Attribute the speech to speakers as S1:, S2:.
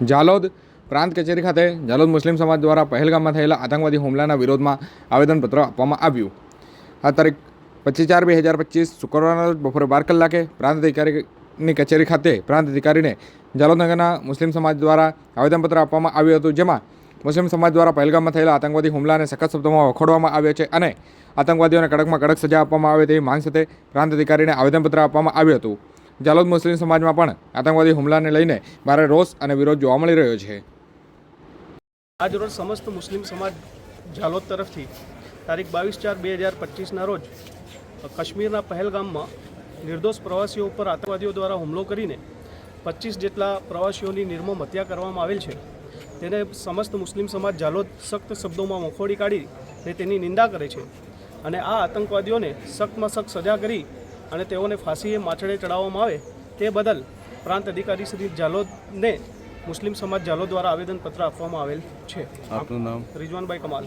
S1: જાલોદ પ્રાંત કચેરી ખાતે જાલોદ મુસ્લિમ સમાજ દ્વારા પહેલગામમાં થયેલા આતંકવાદી હુમલાના વિરોધમાં આવેદનપત્ર આપવામાં આવ્યું. આ તારીખ પચીસ ચાર બે હજાર પચીસ શુક્રવારના બપોરે બાર કલાકે પ્રાંત અધિકારીની કચેરી ખાતે પ્રાંત અધિકારીને જાલોદનગરના મુસ્લિમ સમાજ દ્વારા આવેદનપત્ર આપવામાં આવ્યું હતું, જેમાં મુસ્લિમ સમાજ દ્વારા પહેલગામમાં થયેલા આતંકવાદી હુમલાને સખત શબ્દોમાં વખોડવામાં આવ્યો છે અને આતંકવાદીઓને કડકમાં કડક સજા આપવામાં આવે તેવી માંગ સાથે પ્રાંત અધિકારીને આવેદનપત્ર આપવામાં આવ્યું હતું. જાલોદ મુસ્લિમ સમાજમાં પણ આતંકવાદી હુમલાને લઈને ભારે રોષ અને વિરોધ જોવા મળી રહ્યો છે.
S2: આજરોજ સમસ્ત મુસ્લિમ સમાજ ઝાલોદ તરફથી તારીખ બાવીસ ચાર બે હજાર પચીસના રોજ કાશ્મીરના પહેલગામમાં નિર્દોષ પ્રવાસીઓ ઉપર આતંકવાદીઓ દ્વારા હુમલો કરીને પચીસ જેટલા પ્રવાસીઓની નિર્મમ હત્યા કરવામાં આવેલ છે. તેને સમસ્ત મુસ્લિમ સમાજ જાલોદ સખ્ત શબ્દોમાં મોખોડી કાઢી ને તેની નિંદા કરે છે અને આ આતંકવાદીઓને સખ્તમાં સખ્ત સજા કરી અને તેઓને ફાંસીએ માછડે ચડાવવામાં આવે તે બદલ પ્રાંત અધિકારી શ્રી જાલોદને મુસ્લિમ સમાજ જાલોદ દ્વારા આવેદનપત્ર આપવામાં આવેલ છે.
S3: આપનું નામ?
S2: રિજવાનભાઈ કમાલ.